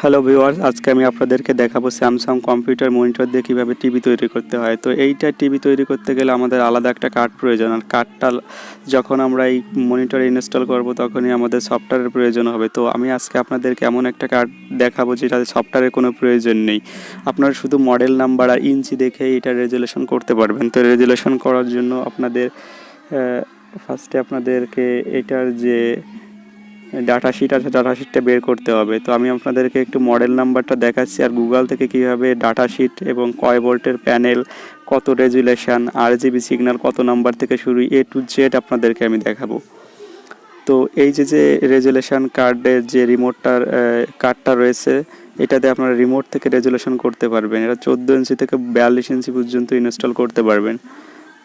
Hello viewers আজকে আমি আপনাদেরকে দেখাবো স্যামসাং কম্পিউটার মনিটর দিয়ে কীভাবে টিভি তৈরি করতে হয়। তো এইটা টিভি তৈরি করতে গেলে আমাদের আলাদা একটা কার্ড প্রয়োজন। আর কার্ডটা যখন আমরা এই মনিটরে ইনস্টল করব, তখনই আমাদের সফটওয়্যারের প্রয়োজন হবে। তো আমি আজকে আপনাদেরকে এমন একটা কার্ড দেখাবো, যেটাতে সফটওয়্যারের কোনো প্রয়োজন নেই। আপনারা শুধু মডেল নাম্বার আর ইঞ্চি দেখে এটা রেজুলেশন করতে পারবেন। তো রেজুলেশন করার জন্য আপনাদের ফার্স্টে আপনাদেরকে এটার যে ডাটা শিট আছে ডাটা শিটটা বের করতে হবে। তো আমি আপনাদেরকে একটু মডেল নাম্বারটা দেখাচ্ছি আর গুগল থেকে কীভাবে ডাটা শিট এবং কয় ভোল্টের প্যানেল কত resolution R G B signal কত নাম্বার থেকে শুরু এ টু জেড আপনাদেরকে আমি দেখাবো। তো এই যে যে রেজুলেশন কার্ডের যে রিমোটটার কার্ডটা রয়েছে, এটাতে আপনারা রিমোট থেকে রেজুলেশন করতে পারবেন। এটা চোদ্দ ইঞ্চি থেকে বিয়াল্লিশ ইঞ্চি পর্যন্ত ইনস্টল করতে পারবেন।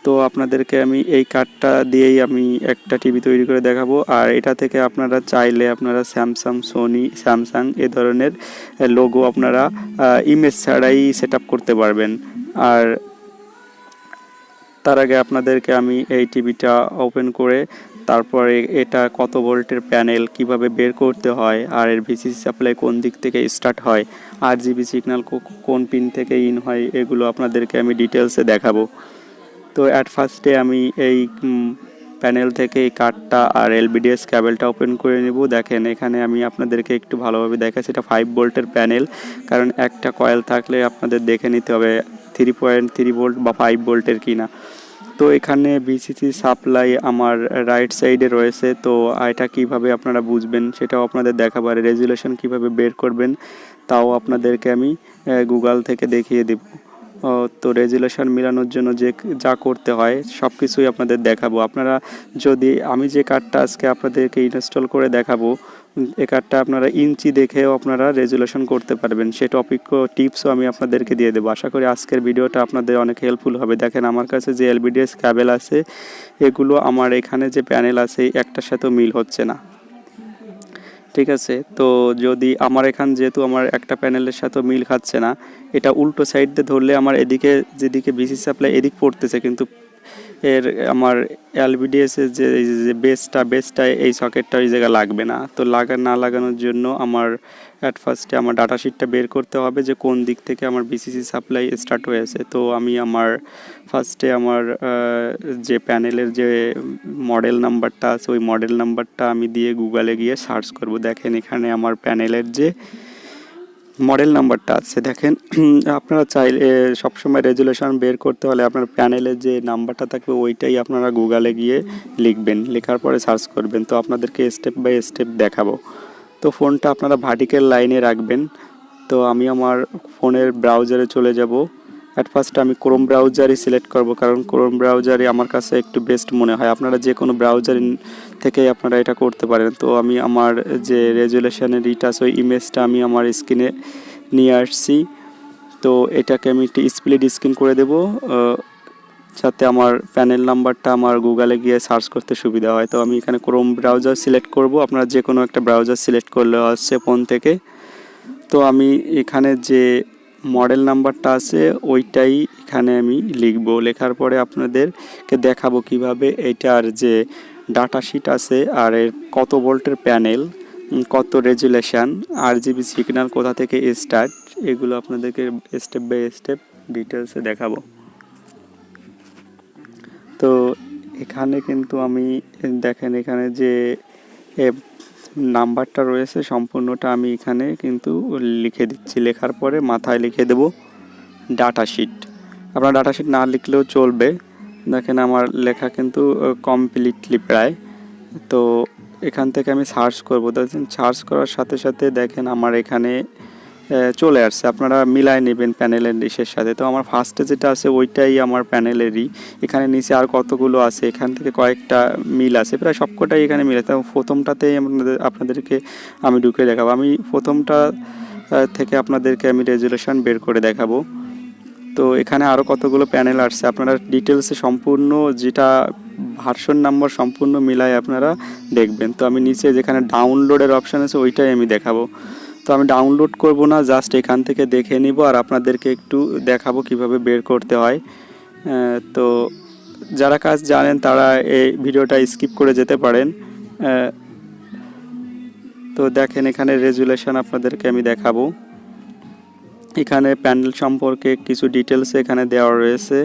তো আপনাদেরকে আমি এই কার্ডটা দিয়েই আমি একটা টিভি তৈরি করে দেখাবো। আর এটা থেকে আপনারা চাইলে আপনারা স্যামসাং সোনি স্যামসাং এ ধরনের লোগো আপনারা ইমেজ ছাড়াই সেট করতে পারবেন। আর তার আগে আপনাদেরকে আমি এই টিভিটা ওপেন করে তারপরে এটা কত ভোল্টের প্যানেল কীভাবে বের করতে হয়, আর এর ভিসিসি সাপ্লাই কোন দিক থেকে স্টার্ট হয় আর জিবি সিগন্যাল কোন পিন থেকে ইন হয়, এগুলো আপনাদেরকে আমি ডিটেলসে দেখাবো। তো অ্যাট ফার্স্টে আমি এই প্যানেল থেকে এই কার্ডটা আর এলবিডিএস ক্যাবেলটা ওপেন করে নেব। দেখেন, এখানে আমি আপনাদেরকে একটু ভালোভাবে দেখাচ্ছি এটা ফাইভ ভোল্টের প্যানেল কারণ একটা কয়েল থাকলে আপনাদের দেখে নিতে হবে থ্রি পয়েন্ট থ্রি ভোল্ট বা ফাইভ ভোল্টের কিনা। তো এখানে বিসিসি সাপ্লাই আমার রাইট সাইডে রয়েছে। তো এটা কীভাবে আপনারা বুঝবেন, সেটাও আপনাদের দেখাবো। আর রেজুলেশন কীভাবে বের করবেন, তাও আপনাদেরকে আমি গুগল থেকে দেখিয়ে দেবো। তো রেজুলেশন মেলানোর জন্য যে যা করতে হয় সব কিছুই আপনাদের দেখাবো। আপনারা যদি, আমি যে কার্ডটা আজকে আপনাদেরকে ইনস্টল করে দেখাবো, এ কার্ডটা আপনারা ইঞ্চি দেখেও আপনারা রেজুলেশন করতে পারবেন। সে টপিক টিপসও আমি আপনাদেরকে দিয়ে দেবো। আশা করি আজকের ভিডিওটা আপনাদের অনেক হেল্পফুল হবে। দেখেন আমার কাছে যে এলবিডিএস ক্যাবেল আছে, এগুলো আমার এখানে যে প্যানেল আছে, একটার সাথেও মিল হচ্ছে না। ঠিক আছে? তো যদি আমার এখান যেহেতু আমার একটা প্যানেলের সাথে মিল খাচ্ছে না, এটা উল্টো সাইড দিয়ে ধরলে আমার এদিকে যেদিকে বিসি সাপ্লাই এদিক পড়তেছে, কিন্তু এর আমার এলবিডিএসের যে যে বেসটা বেসটা এই সকেটটা ওই জায়গায় লাগবে না। তো লাগা, না লাগানোর জন্য আমার অ্যাট ফার্স্টে আমার ডাটা শিটটা বের করতে হবে যে কোন দিক থেকে আমার বিসিসি সাপ্লাই স্টার্ট হয়েছে। তো আমি আমার ফার্স্টে আমার যে প্যানেলের যে মডেল নাম্বারটা আছে, ওই মডেল নাম্বারটা আমি দিয়ে গুগলে গিয়ে সার্চ করব। দেখেন এখানে আমার প্যানেলের যে মডেল নাম্বারটা আছে, দেখেন। আপনারা চাইলে সবসময় রেজুলেশন বের করতে হলে আপনার প্যানেলের যে নাম্বারটা থাকবে, ওইটাই আপনারা গুগলে গিয়ে লিখবেন। লেখার পরে সার্চ করবেন। তো আপনাদেরকে স্টেপ বাই স্টেপ দেখাবো। তো ফোনটা আপনারা ভার্টিক্যাল লাইনে রাখবেন। তো আমি আমার ফোনের ব্রাউজারে চলে যাব। অ্যাট ফার্স্ট আমি ক্রোম ব্রাউজারই সিলেক্ট করব, কারণ ক্রোম ব্রাউজারই আমার কাছে একটু বেস্ট মনে হয়। আপনারা যে কোনো ব্রাউজার থেকে আপনারা এটা করতে পারেন। তো আমি আমার যে রেজুলেশনের ইটা ওই ইমেজটা আমি আমার স্ক্রিনে নিয়ে আসছি। তো এটাকে আমি একটি স্প্লিট স্ক্রিন করে দেব। যাতে আমার প্যানেল নাম্বারটা আমার গুগলে গিয়ে সার্চ করতে সুবিধা হয়। তো আমি এখানে ক্রোম ব্রাউজার সিলেক্ট করব। আপনারা যে কোনো একটা ব্রাউজার সিলেক্ট করলে আসছে ফোন থেকে। তো আমি এখানে যে মডেল নাম্বারটা আছে, ওইটাই এখানে আমি লিখব। লেখার পরে আপনাদেরকে দেখাবো কীভাবে এটার যে ডাটা শিট আছে আর এর কত ভোল্টের প্যানেল কত রেজুলেশান আর জিবি সিগন্যাল কোথা থেকে স্টার্ট এগুলো আপনাদেরকে স্টেপ বাই স্টেপ ডিটেলসে দেখাবো। তো এখানে কিন্তু আমি, দেখেন এখানে যে নাম্বারটা রয়েছে সম্পূর্ণটা আমি এখানে কিন্তু লিখে দিচ্ছি। লেখার পরে মাথায় লিখে দেব ডাটা শিট আপনার ডাটা শিট না লিখলেও চলবে। দেখেন আমার লেখা কিন্তু কমপ্লিটলি প্রায়। তো এখান থেকে আমি সার্চ করব। দেখেন সার্চ করার সাথে সাথে দেখেন আমার এখানে চলে আসছে। আপনারা মিলাই নেবেন প্যানেলের ডিশের সাথে। তো আমার ফার্স্টে যেটা আছে, ওইটাই আমার প্যানেলেরই। এখানে নিচে আর কতগুলো আছে? এখান থেকে কয়েকটা মিল আছে। প্রায় সবকটাই এখানে মিল আছে। প্রথমটাতেই আপনাদের, আপনাদেরকে আমি ঢুকে দেখাবো। আমি প্রথমটা থেকে আপনাদেরকে আমি রেজুলেশন বের করে দেখাবো। তো এখানে আরও কতগুলো প্যানেল আসছে? আপনারা ডিটেলসে সম্পূর্ণ যেটা ভার্সন নাম্বার সম্পূর্ণ মিলাই আপনারা দেখবেন। তো আমি নিচে যেখানে ডাউনলোডের অপশান আছে, ওইটাই আমি দেখাবো। তো আমি ডাউনলোড করব না জাস্ট এখান থেকে দেখে নিব আর আপনাদেরকে একটু দেখাবো কীভাবে বের করতে হয়। তো যারা কাজ জানেন তারা এই ভিডিওটা স্কিপ করে যেতে পারেন। তো দেখেন এখানে রেজুলেশন আপনাদেরকে আমি দেখাবো। এখানে প্যানেল সম্পর্কে কিছু ডিটেলস এখানে দেওয়া রয়েছে।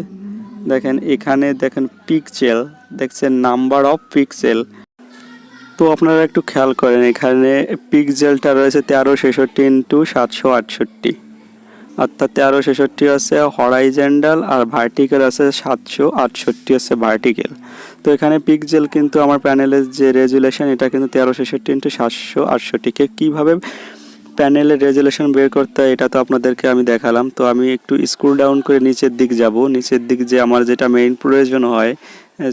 দেখেন এখানে দেখেন পিকচেল দেখছেন নাম্বার অফ পিক্সেল তো আপনারা একটু খেয়াল করেন, এখানে পিকজেলটা রয়েছে তেরো ছেষট্টি ইন্টু সাতশো আটষট্টি। অর্থাৎ তেরো ছেষট্টি আছে হরাইজেন্ডাল আর ভার্টিক্যাল আছে সাতশো আটষট্টি আছে ভার্টিক্যাল তো এখানে পিকজেল কিন্তু আমার প্যানেলের যে রেজুলেশন এটা কিন্তু তেরো ছেষট্টি ইন্টু সাতশো আটষট্টিকে কীভাবে প্যানেলের রেজুলেশন বের করতে এটা তো আপনাদেরকে আমি দেখালাম। তো আমি একটু স্ক্রু ডাউন করে নিচের দিক যাব। নিচের দিক যে আমার যেটা মেইন প্রয়োজন হয়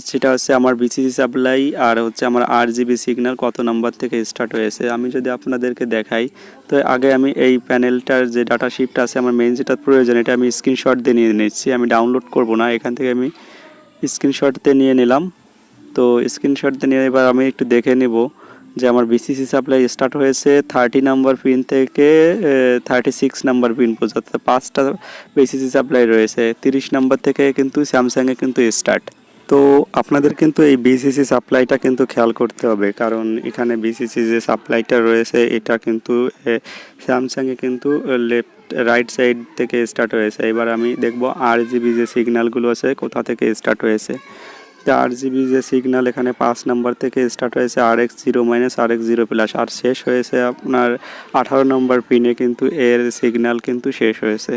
সেটা হচ্ছে আমার বিসিসি সাপ্লাই আর হচ্ছে আমার আর জিবি সিগন্যাল কত নাম্বার থেকে স্টার্ট হয়েছে। আমি যদি আপনাদেরকে দেখাই, তো আগে আমি এই প্যানেলটার যে ডাটা শিফট আছে, আমার মেইন যেটা প্রয়োজন, এটা আমি স্ক্রিনশট দিয়ে নিয়ে নিচ্ছি। আমি ডাউনলোড করব না, এখান থেকে আমি স্ক্রিনশট দিয়ে নিয়ে নিলাম। তো স্ক্রিনশট দিয়ে নিয়ে এবার আমি একটু দেখে নেব। যে আমার বিসিসি সাপ্লাই স্টার্ট হয়েছে থার্টি নাম্বার পিন থেকে থার্টি সিক্স নাম্বার পিন পর্যন্ত। পাঁচটা বিসিসি সাপ্লাই রয়েছে, তিরিশ নাম্বার থেকে কিন্তু স্যামসাংয়ে কিন্তু স্টার্ট তো আপনাদের কিন্তু এই বিসিসি সাপ্লাইটা কিন্তু খেয়াল করতে হবে, কারণ এখানে বিসিসি যে সাপ্লাইটা রয়েছে, এটা কিন্তু স্যামসাংয়ে কিন্তু লেফট রাইট সাইড থেকে স্টার্ট হয়েছে। এবার আমি দেখব আর জিবি যে সিগন্যালগুলো আছে, কোথা থেকে স্টার্ট হয়েছে। আর জিবি যে সিগন্যাল এখানে পাঁচ নাম্বার থেকে স্টার্ট হয়েছে R X zero minus R X zero plus আর শেষ হয়েছে আপনার আঠারো নম্বর পিনে কিন্তু এর সিগন্যাল কিন্তু শেষ হয়েছে।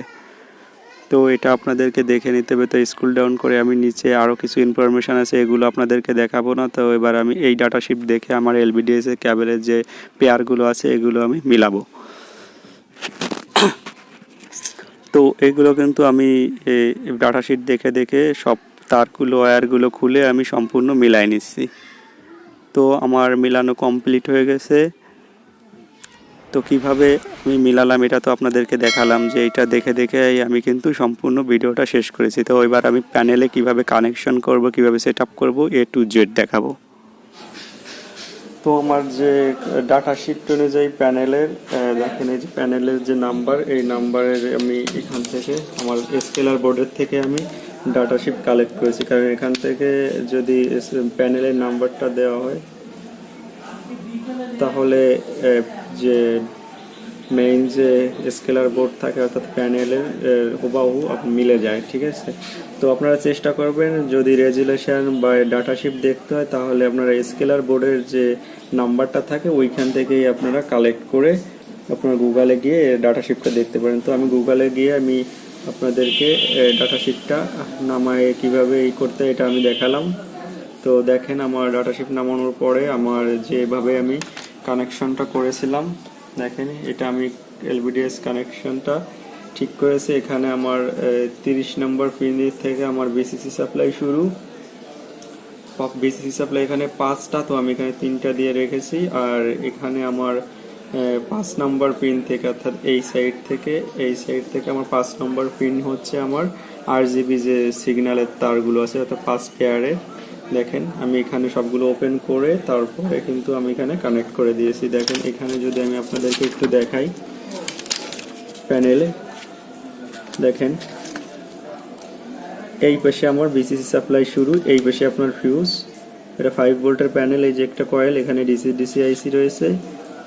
তো এটা আপনাদেরকে দেখে নিতে হবে। তো স্কুল ডাউন করে আমি নিচে আরও কিছু ইনফরমেশান আছে, এগুলো আপনাদেরকে দেখাবো না। তো এবার আমি এই ডাটা শিপ দেখে আমার এলবিডিএস এর ক্যাবেলের যে পেয়ারগুলো আছে, এগুলো আমি মিলাবো। তো এগুলো কিন্তু আমি ডাটা শিট দেখে দেখে সব তারগুলো, ওয়্যারগুলো খুলে আমি সম্পূর্ণ মিলাই নিচ্ছি। তো আমার মিলানো কমপ্লিট হয়ে গেছে। তো কীভাবে আমি মিলালাম এটা তো আপনাদেরকে দেখালাম যে এটা দেখে দেখে আমি কিন্তু সম্পূর্ণ ভিডিওটা শেষ করেছি। তো এবার আমি প্যানেলে কীভাবে কানেকশন করব, কীভাবে সেট আপ করব এ টু জেড দেখাবো। তো আমার যে ডাটা শিট অনুযায়ী প্যানেলের দেখেন এই যে প্যানেলের যে নাম্বার এই নাম্বারের আমি এখান থেকে আমার স্কেলার বোর্ডের থেকে আমি ডাটা শিট কালেক্ট করেছি। কারণ এখান থেকে যদি প্যানেলের নাম্বারটা দেওয়া হয়, তাহলে যে মেইন যে স্কেলার বোর্ড থাকে, অর্থাৎ প্যানেলের হুবাহু মিলে যায়, ঠিক আছে? তো আপনারা চেষ্টা করবেন, যদি রেজুলেশন বা ডাটা শিপ দেখতে হয়, তাহলে আপনারা স্কেলার বোর্ডের যে নাম্বারটা থাকে, ওইখান থেকেই আপনারা কালেক্ট করে আপনার গুগলে গিয়ে ডাটা শিপটা দেখতে পারেন। তো আমি গুগলে গিয়ে আমি আপনাদেরকে ডাটা শিপটা নামায় কীভাবে এই করতে, এটা আমি দেখালাম। তো দেখেন, আমার ডাটা শিপ নামানোর পরে আমার যেভাবে আমি কানেকশনটা করেছিলাম, দেখেন, এটা আমি এলবিডিএস কানেকশনটা ঠিক করেছি। এখানে আমার তিরিশ নম্বর পিন থেকে আমার বিসিসি সাপ্লাই শুরু। বিসিসি সাপ্লাই এখানে পাঁচটা, তো আমি এখানে তিনটা দিয়ে রেখেছি। আর এখানে আমার পাঁচ নম্বর পিন থেকে, অর্থাৎ এই সাইড থেকে, এই সাইড থেকে আমার পাঁচ নম্বর পিন হচ্ছে আমার আর জিবি যে সিগন্যালের তারগুলো আছে, অর্থাৎ পাঁচ পেয়ারের দেখেন, আমি এখানে সবগুলো ওপেন করে তারপরে কিন্তু আমি এখানে কানেক্ট করে দিয়েছি। দেখেন, এখানে যদি আমি আপনাদেরকে একটু দেখাই প্যানেলে দেখেন, এই পাশে আমার বিসিসি সাপ্লাই শুরু, এই পাশে আপনার ফিউজ এটা ফাইভ ভোল্টের প্যানেল এই যে একটা কয়েল এখানে ডিসি ডিসি আইসি রয়েছে।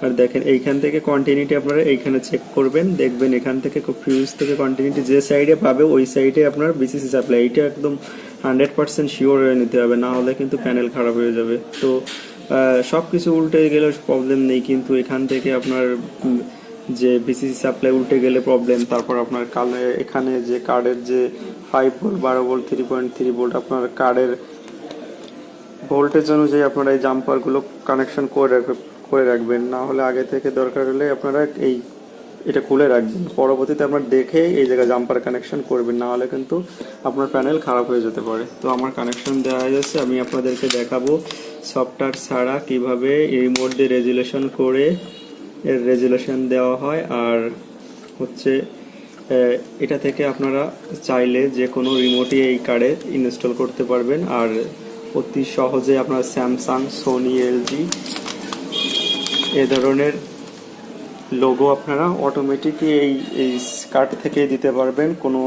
আর দেখেন, এইখান থেকে কন্টিনিউটি আপনারা এইখানে চেক করবেন। দেখবেন এখান থেকে ফিউজ থেকে কন্টিনিউটি যে সাইডে পাবে, ওই সাইডে আপনার বিসিসি সাপ্লাই এটা একদম হান্ড্রেড পার্সেন্ট শিওর হয়ে নিতে হবে, না হলে কিন্তু প্যানেল খারাপ হয়ে যাবে। তো সব কিছু উল্টে গেলে প্রবলেম নেই, কিন্তু এখান থেকে আপনার যে বিসিসি সাপ্লাই উল্টে গেলে প্রবলেম তারপর আপনার কালে এখানে যে কার্ডের যে ফাইভ ভোল্ট বারো volt three point three volt আপনার কার্ডের ভোল্টেজ অনুযায়ী আপনারা এই জাম্পারগুলো কানেকশন করে করে রাখবেন, না হলে আগে থেকে দরকার হলে আপনারা এই এটা খুলে রাখবেন। পরবর্তীতে আপনার দেখে এই জায়গায় জাম্পার কানেকশন করবেন, না হলে কিন্তু আপনার প্যানেল খারাপ হয়ে যেতে পারে। তো আমার কানেকশন দেওয়া হয়ে যাচ্ছে আমি আপনাদেরকে দেখাবো সফটওয়্যার ছাড়া কীভাবে রিমোট দিয়ে রেজুলেশন করে এর রেজুলেশন দেওয়া হয়। আর হচ্ছে এটা থেকে আপনারা চাইলে যে কোনো রিমোটই এই কার্ডে ইনস্টল করতে পারবেন। আর অতি সহজে আপনারা স্যামসাং সোনি এলজি এ ধরনের লোগো আপনারা অটোমেটিকই এই এই কার্ড থেকে দিতে পারবেন। কোনো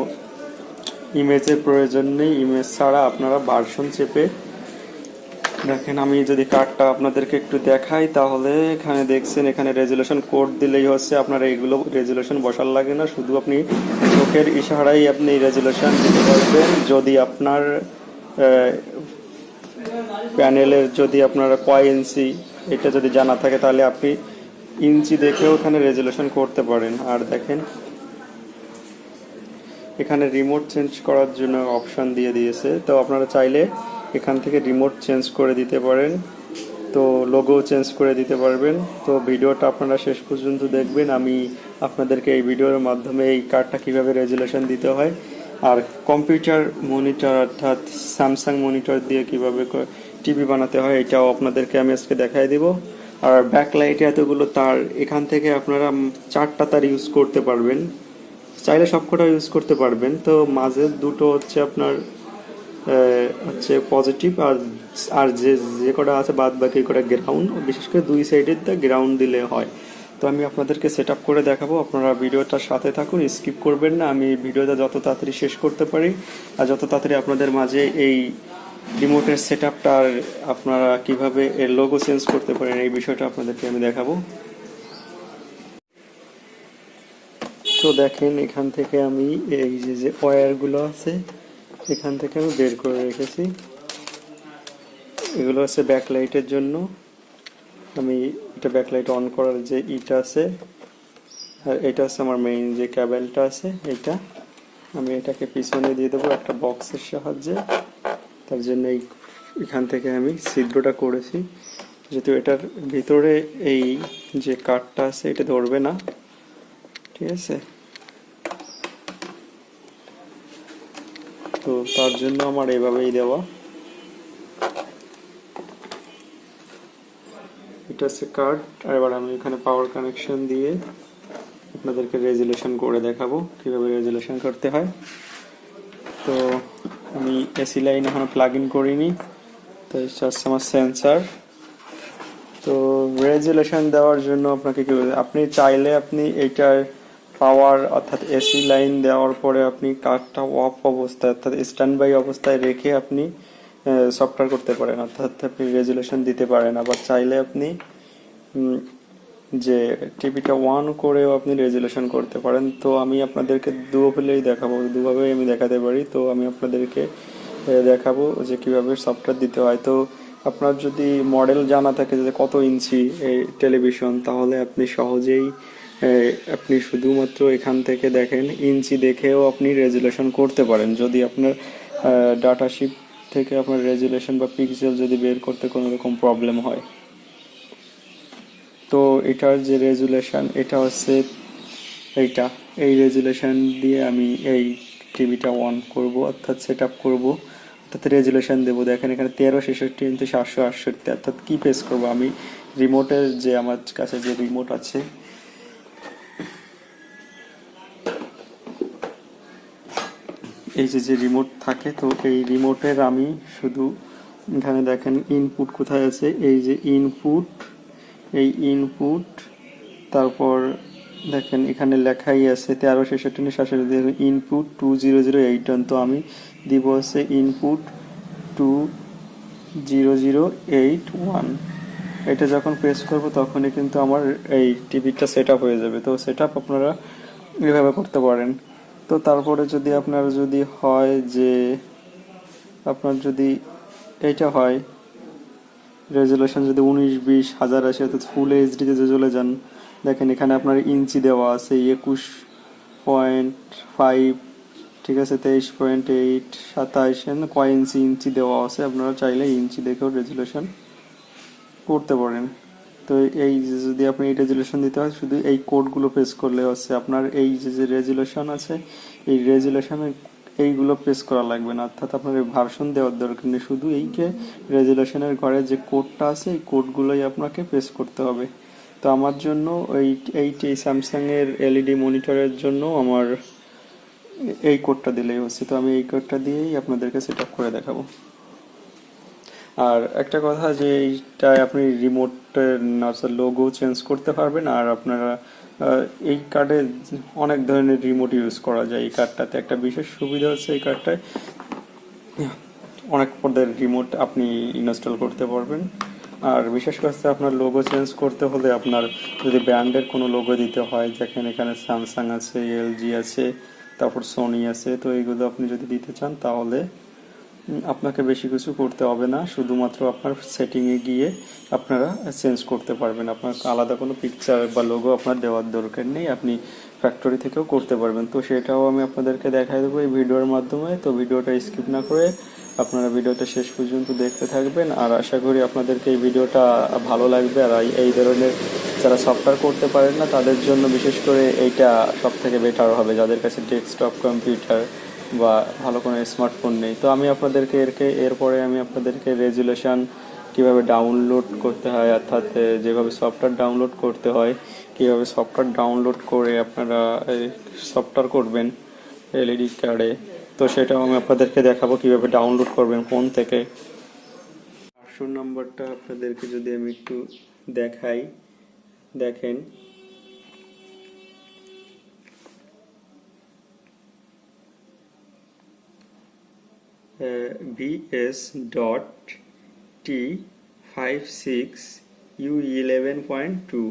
ইমেজের প্রয়োজন নেই। ইমেজ ছাড়া আপনারা ভার্সন চেপে দেখেন, আমি যদি কার্ডটা আপনাদেরকে একটু দেখাই, তাহলে এখানে দেখছেন, এখানে রেজুলেশন কোড দিলেই হচ্ছে আপনার এইগুলো রেজুলেশন বসার লাগে না। শুধু আপনি চোখের ইশারাই আপনি রেজুলেশন দিতে পারবেন। যদি আপনার প্যানেলের যদি আপনার কয় ইঞ্চি এটা যদি জানা থাকে তাহলে আপনি ইঞ্চি দেখেও এখানে রেজুলেশন করতে পারেন। আর দেখেন, এখানে রিমোট চেঞ্জ করার জন্য অপশান দিয়ে দিয়েছে। তো আপনারা চাইলে এখান থেকে রিমোট চেঞ্জ করে দিতে পারেন। তো লোগো চেঞ্জ করে দিতে পারবেন। তো ভিডিওটা আপনারা শেষ পর্যন্ত দেখবেন। আমি আপনাদেরকে এই ভিডিওর মাধ্যমে এই কার্ডটা কীভাবে রেজুলেশন দিতে হয়। আর কম্পিউটার মনিটর অর্থাৎ স্যামসাং মনিটর দিয়ে কীভাবে টিভি বানাতে হয়, এটাও আপনাদেরকে আমি আজকে দেখাই দিব। আর ব্যাকলাইটে এতগুলো তার, এখান থেকে আপনারা চারটা তার ইউজ করতে পারবেন। চাইলে সবকটা ইউজ করতে পারবেন। তো মাঝে দুটো হচ্ছে আপনার হচ্ছে পজিটিভ আর আর যে যে কটা আছে বাদ বাকি কটা গ্রাউন্ড বিশেষ করে দুই সাইডের দা গ্রাউন্ড দিলে হয়। তো আমি আপনাদেরকে সেট আপ করে দেখাবো। আপনারা ভিডিওটার সাথে থাকুন স্কিপ করবেন না। আমি ভিডিওটা যত তাড়াতাড়ি শেষ করতে পারি, আর যত তাড়াতাড়ি আপনাদের মাঝে এই রিমোটের সেট আপটা আপনারা কীভাবে এর লোগো চেঞ্জ করতে পারেন এই বিষয়টা আপনাদেরকে আমি দেখাবো। তো দেখেন, এখান থেকে আমি এই যে যে ওয়্যারগুলো আছে, এখান থেকে আমি বের করে রেখেছি। এগুলো হচ্ছে ব্যাকলাইটের জন্য। আমি এটা ব্যাকলাইট অন করার যে ইটা আছে, আর এটা হচ্ছে আমার মেইন যে ক্যাবেলটা আছে এটা আমি এটাকে পিছনে দিয়ে দেবো একটা বক্সের সাহায্যে। তার জন্য এই এখান থেকে আমি ছিদ্রটা করেছি। যেহেতু এটার ভিতরে এই যে কাঠটা আছে, এটা ধরবে না। ঠিক আছে? তো তার জন্য আমার এভাবেই দেওয়া। এটা হচ্ছে কার্ড আর এবার আমি এখানে পাওয়ার কানেকশন দিয়ে আপনাদেরকে রেজুলেশন করে দেখাবো, কীভাবে রেজুলেশন করতে হয়। তো আমি এসি লাইন এখনও প্লাগ ইন করিনি, তো হচ্ছে আমার সেন্সার তো রেজুলেশন দেওয়ার জন্য আপনাকে কি আপনি চাইলে আপনি এইটার পাওয়ার অর্থাৎ এসি লাইন দেওয়ার পরে আপনি কার্ডটা অফ অবস্থায় অর্থাৎ স্ট্যান্ড বাই অবস্থায় রেখে আপনি সফটওয়্যার করতে পারেন। অর্থাৎ আপনি রেজুলেশন দিতে পারেন। আবার চাইলে আপনি যে টিভিটা ওয়ান করেও আপনি রেজুলেশন করতে পারেন, তো আমি আপনাদেরকে দুভাবেই দেখাবো, দুভাবেই আমি দেখাতে পারি। তো আমি আপনাদেরকে দেখাবো যে কীভাবে সফটওয়্যার দিতে হয়। তো আপনার যদি মডেল জানা থাকে যে কত ইঞ্চি এই টেলিভিশন, তাহলে আপনি সহজেই আপনি শুধুমাত্র এখান থেকে দেখেন, ইঞ্চি দেখেও আপনি রেজুলেশন করতে পারেন। যদি আপনার ডাটা শিপ থেকে আপনার রেজুলেশন বা পিক্সেল যদি বের করতে কোনো রকম প্রবলেম হয়। তো এটার যে রেজুলেশন, এটা হচ্ছে এইটা। এই রেজুলেশন দিয়ে আমি এই টিভিটা অন করব, অর্থাৎ সেট আপ করব, অর্থাৎ রেজুলেশন দেবো। দেখেন এখানে তেরো, ছেষট্টি ইঞ্চি সাতশো আটষট্টি, অর্থাৎ কি প্রেস করব আমি? রিমোটের যে আমার কাছে যে রিমোট আছে, এই যে যে রিমোট থাকে, তো এই রিমোটের আমি শুধু এখানে দেখেন ইনপুট কোথায় আছে? এই যে ইনপুট এই ইনপুট তারপর দেখেন এখানে লেখাই আছে, তেরো ছেষট্টি সাতষট্টি input two zero zero eight one তো আমি দিব হচ্ছে input two zero zero eight one এটা যখন প্রেস করব তখনই কিন্তু আমার এই টিভিটা সেট আপ হয়ে যাবে। তো সেট আপ আপনারা এভাবে করতে পারেন। তো তারপরে যদি আপনার যদি হয় যে, আপনার যদি এইটা হয় রেজুলেশন যদি উনিশ, বিশ হাজার আসে, অর্থাৎ ফুল এইচডিতে যে চলে যান, দেখেন এখানে আপনার ইঞ্চি দেওয়া আছে, একুশ পয়েন্ট ফাইভ ঠিক আছে, তেইশ পয়েন্ট এইট সাতাইশ কয় ইঞ্চি ইঞ্চি দেওয়া আছে, আপনারা চাইলে ইঞ্চি দেখেও রেজুলেশন করতে পারেন। তো এই যদি আপনি এই রেজুলেশন দিতে হয়, শুধু এই কোডগুলো প্রেস করলে হচ্ছে আপনার এই যে রেজুলেশন আছে, এই রেজুলেশনের এইগুলো প্রেস করা লাগবে না। অর্থাৎ আপনার ভার্সন দেওয়ার দরকার নেই। শুধু এইকে রেজুলেশনের ঘরে যে কোডটা আছে, এই কোডগুলোই আপনাকে প্রেস করতে হবে। তো আমার জন্য এই এইটি স্যামসাং এর এলইডি মনিটরের জন্য আমার এই কোডটা দিলেই হচ্ছে। তো আমি এই কোডটা দিয়েই আপনাদেরকে সেট আপ করে দেখাবো। আর একটা কথা যে এইটায় আপনি রিমোটের লোগো চেঞ্জ করতে পারবেন। আর আপনারা এই কার্ডে অনেক ধরনের রিমোট ইউজ করা যায় এই কার্ডটাতে একটা বিশেষ সুবিধা হচ্ছে এই কার্ডটায় অনেক পদের রিমোট আপনি ইনস্টল করতে পারবেন। আর বিশেষ করে আপনার লোগো চেঞ্জ করতে হলে আপনার যদি ব্র্যান্ডের কোনো লোগো দিতে হয়, যেখানে এখানে স্যামসাং আছে এলজি আছে, তারপর সোনি আছে, তো এইগুলো আপনি যদি দিতে চান তাহলে আপনাকে বেশি কিছু করতে হবে না, শুধুমাত্র আপনার সেটিংয়ে গিয়ে আপনারা চেঞ্জ করতে পারবেন। আপনার আলাদা কোনো পিকচার বা লোগো আপনার দেওয়ার দরকার নেই, আপনি ফ্যাক্টরি থেকেও করতে পারবেন। তো সেটাও আমি আপনাদেরকে দেখাই দেবো এই ভিডিওর মাধ্যমে। তো ভিডিওটা স্কিপ না করে আপনারা ভিডিওটা শেষ পর্যন্ত দেখতে থাকবেন। আর আশা করি আপনাদেরকে এই ভিডিওটা ভালো লাগবে। আর এই- ধরনের যারা সফটওয়্যার করতে পারেন না, তাদের জন্য বিশেষ করে এইটা সব থেকে বেটার হবে। যাদের কাছে ডেস্কটপ কম্পিউটার বা ভালো কোনো স্মার্টফোন নেই। তো আমি আপনাদেরকে এরকে, এরপরে আমি আপনাদেরকে রেজুলেশন কীভাবে ডাউনলোড করতে হয়, অর্থাৎ যেভাবে সফটওয়্যার ডাউনলোড করতে হয়, কীভাবে সফটওয়্যার ডাউনলোড করে আপনারা সফটওয়্যার করবেন, এলইডি কার্ডে তো সেটাও আমি আপনাদেরকে দেখাবো কীভাবে ডাউনলোড করবেন ফোন থেকে। ভার্সন নাম্বারটা আপনাদেরকে যদি আমি একটু দেখাই, দেখেন। BS dot T five six U eleven point two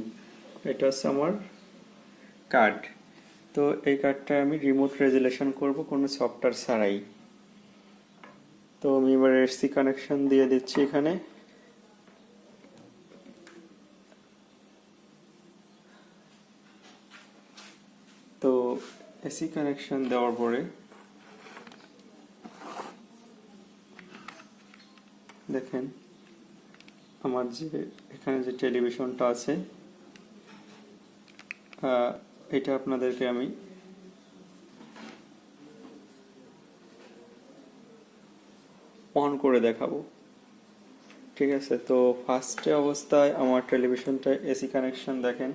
এটা হচ্ছে আমার কার্ড তো এই কার্ডটা আমি রিমোট রেজুলেশন করব কোনো সফটওয়্যার ছাড়াই। তো আমি এবার এসসি কানেকশন দিয়ে দিচ্ছি এখানে। তো এসি কানেকশন দেওয়ার পরে দেখেন আমার যে এখানে যে টেলিভিশনটা আছে এটা আপনাদেরকে আমি অন করে দেখাবো। ঠিক আছে? তো ফার্স্টে অবস্থায় আমার টেলিভিশনটা এসি কানেকশন দেখেন।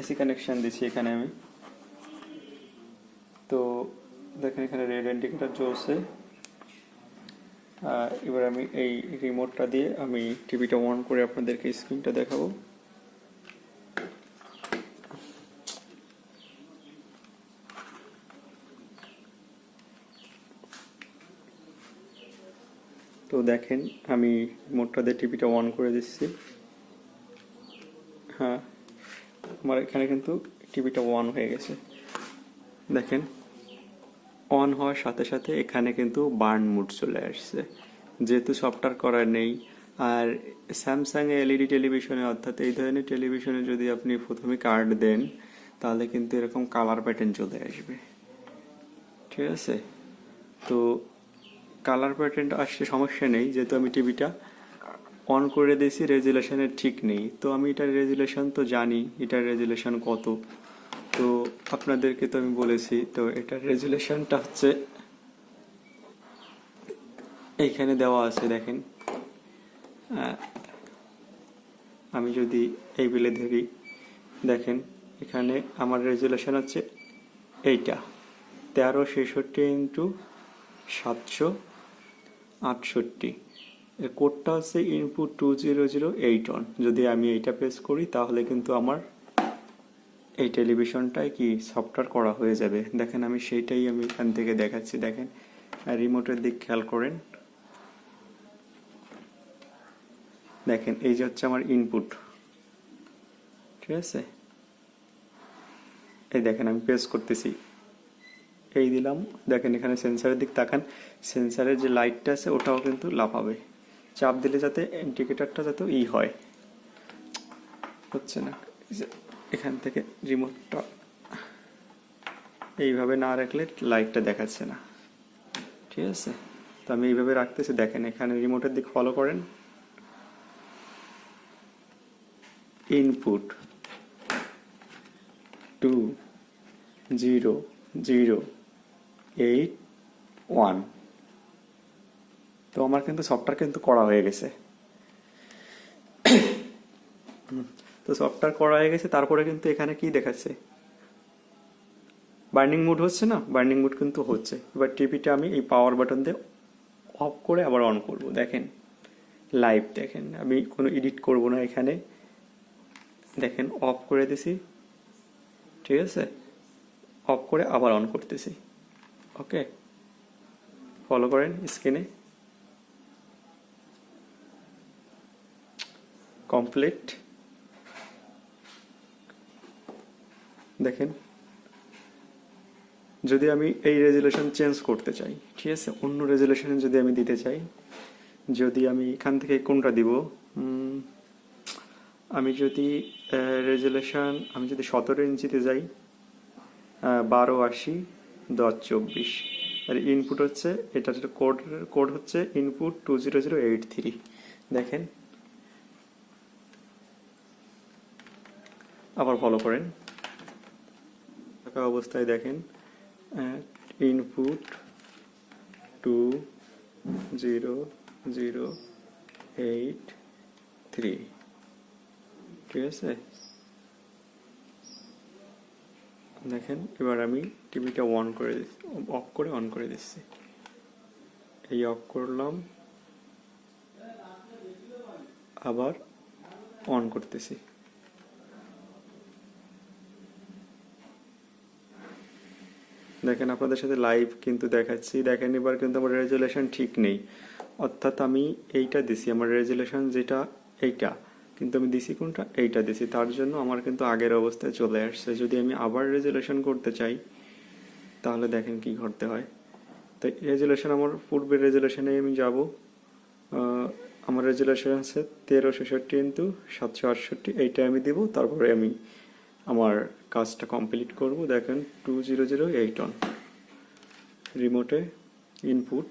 এসি কানেকশন দিচ্ছি এখানে আমি। তো দেখেন এখানে রেড ইন্ডিকেটার আহ, এবার আমি এই রিমোটটা দিয়ে আমি টিভিটা অন করে আপনাদেরকে স্ক্রিনটা দেখাবো। তো দেখেন, আমি রিমোটটা দিয়ে টিভিটা অন করে দিচ্ছি। হ্যাঁ আমার এখানে কিন্তু টিভিটা অন হয়ে গেছে। দেখেন অন হওয়ার সাথে সাথে এখানে কিন্তু বার্ন মুড চলে আসছে। যেহেতু সফটওয়্যার করা নেই, আর স্যামসাং এলইডি টেলিভিশনে অর্থাৎ এই ধরনের টেলিভিশনে যদি আপনি প্রথমে কার্ড দেন, তাহলে কিন্তু এরকম কালার প্যাটার্ন চলে আসবে। ঠিক আছে? তো কালার প্যাটার্নটা আসছে, সমস্যা নেই, যেহেতু আমি টিভিটা অন করে দিয়েছি রেজুলেশনের ঠিক নেই। তো আমি এটার রেজুলেশন তো জানি, এটার রেজুলেশন কত। তো আপনাদেরকে তো আমি বলেছি, তো এটার রেজুলেশনটা হচ্ছে এইখানে দেওয়া আছে, দেখেন। আমি যদি এই বিলে ধরি, দেখেন, এখানে আমার রেজুলেশন হচ্ছে এইটা। তেরো ছেষট্টি ইন্টু সাতশো আটষট্টি। কোডটা হচ্ছে input two zero zero eight on যদি আমি এইটা প্রেস করি, তাহলে কিন্তু আমার এই টেলিভিশনটায় কি সফটওয়্যার করা হয়ে যাবে? দেখেন আমি সেইটাই আমি এখান থেকে দেখাচ্ছি, দেখেন। রিমোটের দিক খেয়াল করেন। দেখেন, এই যে হচ্ছে আমার ইনপুট ঠিক আছে? এই দেখেন, আমি প্রেস করতেছি। এই দিলাম। দেখেন, এখানে সেন্সারের দিক তাকান। সেন্সারের যে লাইটটা আছে, ওটাও কিন্তু লাফাবে। চাপ দিলে যাতে ইন্ডিকেটারটা যাতে ই হয়। হচ্ছে না। এখান থেকে রিমোটটা এইভাবে না রাখলে লাইটটা দেখাচ্ছে না। ঠিক আছে? তো আমি এইভাবে রাখতেছি। দেখেন, এখানে রিমোটের দিক ফলো করেন। Input two zero zero eight one তো আমার কিন্তু সফটওয়্যার কিন্তু করা হয়ে গেছে। তো সফটওয়্যার করা হয়ে গেছে, তারপরে কিন্তু এখানে কি দেখাচ্ছে? বার্নিং মুড হচ্ছে না? বার্নিং মুড কিন্তু হচ্ছে। এবার টিভিটা আমি এই পাওয়ার বাটন দিয়ে অফ করে আবার অন করব। দেখেন লাইভ দেখেন। আমি কোনো এডিট করব না এখানে। দেখেন অফ করে দিছি। ঠিক আছে? অফ করে আবার অন করতেছি। ওকে ফলো করেন স্ক্রিনে কমপ্লিট দেখেন। যদি আমি এই রেজুলেশন চেঞ্জ করতে চাই, ঠিক আছে? অন্য রেজুলেশনে যদি আমি দিতে চাই, যদি আমি এখান থেকে কোনটা দিব? আমি যদি রেজুলেশন আমি যদি সতেরো ইঞ্চিতে যাই বারো আশি, দশ চব্বিশ। আর ইনপুট হচ্ছে, এটার কোড কোড হচ্ছে input two zero zero eight three দেখেন? আবার ফলো করেন। থাকা অবস্থায় দেখেন input two zero zero eight three ঠিক আছে? দেখেন, এবার আমি টিভিটা অন করে অফ করে অন করে দিচ্ছি। এই অফ করলাম, আবার অন করতেছি। দেখেন, আপনাদের সাথে লাইভ কিন্তু দেখাচ্ছি। দেখেন, এবার কিন্তু আমার রেজুলেশন ঠিক নেই। অর্থাৎ আমি এইটা দিছি, আমার রেজুলেশন যেটা এইটা। কিন্তু আমি দিছি কোনটা? এইটা দিছি। তার জন্য আমার কিন্তু আগের অবস্থায় চলে আসছে। যদি আমি আবার রেজুলেশন করতে চাই, তাহলে দেখেন কি করতে হয়। তো রেজুলেশন আমার পূর্বের রেজুলেশনে আমি যাব। আমার রেজুলেশন আছে তেরোশো ছেষট্টি ইন্টু সাতশো আটষট্টি। এইটা আমি দিব, তারপরে আমি আমার কাজটা কমপ্লিট করব। দেখেন two zero zero eight on রিমোটে input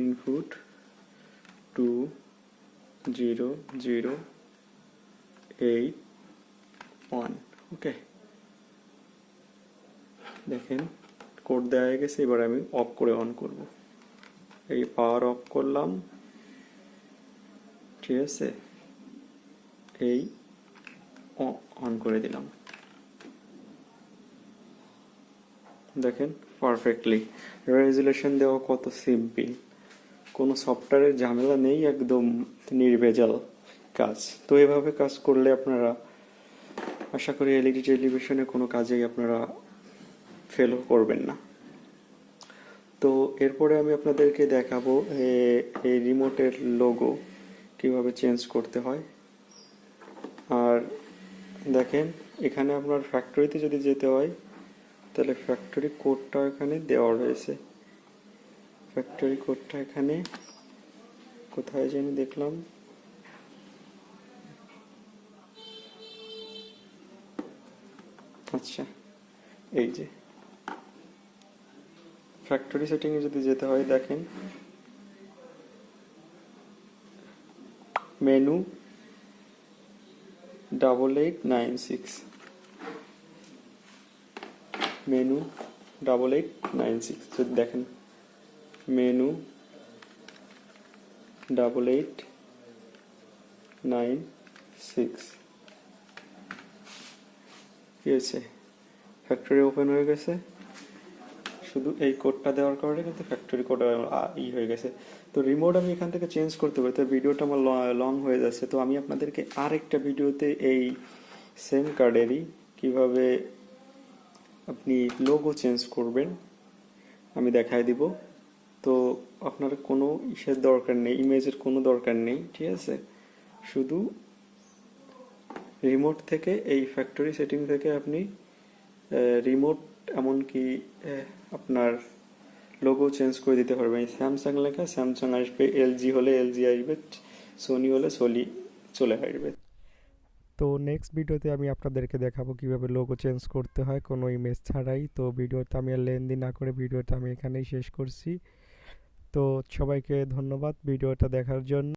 input two zero zero eight one okay দেখেন কোড দেওয়া হয়ে গেছে, এবার আমি অফ করে অন করব। এই পাওয়ার অফ করলাম, ঠিক আছে? এই অন করে দিলাম। দেখেন পারফেক্টলি রেজুলেশন দেওয়া কত সিম্পল কোনো সফটওয়্যারের ঝামেলা নেই, একদম নির্ভেজাল কাজ। তো এভাবে কাজ করলে আপনারা, আশা করি এলইডি টেলিভিশনে কোনো কাজেই আপনারা ফেলও করবেন না। তো এরপরে আমি আপনাদেরকে দেখাবো এই রিমোটের লোগো কীভাবে চেঞ্জ করতে হয়। দেখেন, এখানে আপনার ফ্যাক্টরিতে যদি যেতে হয়, তাহলে ফ্যাক্টরি কোডটা এখানে দেওয়া রয়েছে। ফ্যাক্টরি কোডটা এখানে কোথায় জানি দেখলাম। আচ্ছা এই যে। ফ্যাক্টরি সেটিংয়ে যদি যেতে হয়, দেখেন। Menu double eight nine six menu double eight nine six যদি দেখেন। Menu double eight nine six কি হয়েছে? ফ্যাক্টরি ওপেন হয়ে গেছে। শুধু এই কোডটা দেওয়ার কারণে কিন্তু ফ্যাক্টরি কোড ই হয়ে গেছে। তো রিমোট আমি এখান থেকে চেঞ্জ করতে পারি। তো ভিডিওটা আমার লং হয়ে যাচ্ছে। তো আমি আপনাদেরকে আরেকটা ভিডিওতে এই সেম কার্ডেরই কীভাবে আপনি লোগো চেঞ্জ করবেন, আমি দেখাই দিব। তো আপনার কোনো ইসের দরকার নেই ইমেজের কোনো দরকার নেই, ঠিক আছে? শুধু রিমোট থেকে এই ফ্যাক্টরি সেটিং থেকে আপনি রিমোট এমনকি আপনার লোগো চেঞ্জ করে দিতে পারবেন। স্যামসাং লেখা স্যামসাং আসবে এলজি হলে এলজি আসবে সোনি হলে সোনি চলে আসবে। তো নেক্সট ভিডিওতে আমি আপনাদেরকে দেখাবো কীভাবে লোগো চেঞ্জ করতে হয় কোনো ইমেজ ছাড়াই। তো ভিডিওটা আমি আর লেনদেন না করে ভিডিওটা আমি এখানেই শেষ করছি। তো সবাইকে ধন্যবাদ ভিডিওটা দেখার জন্য।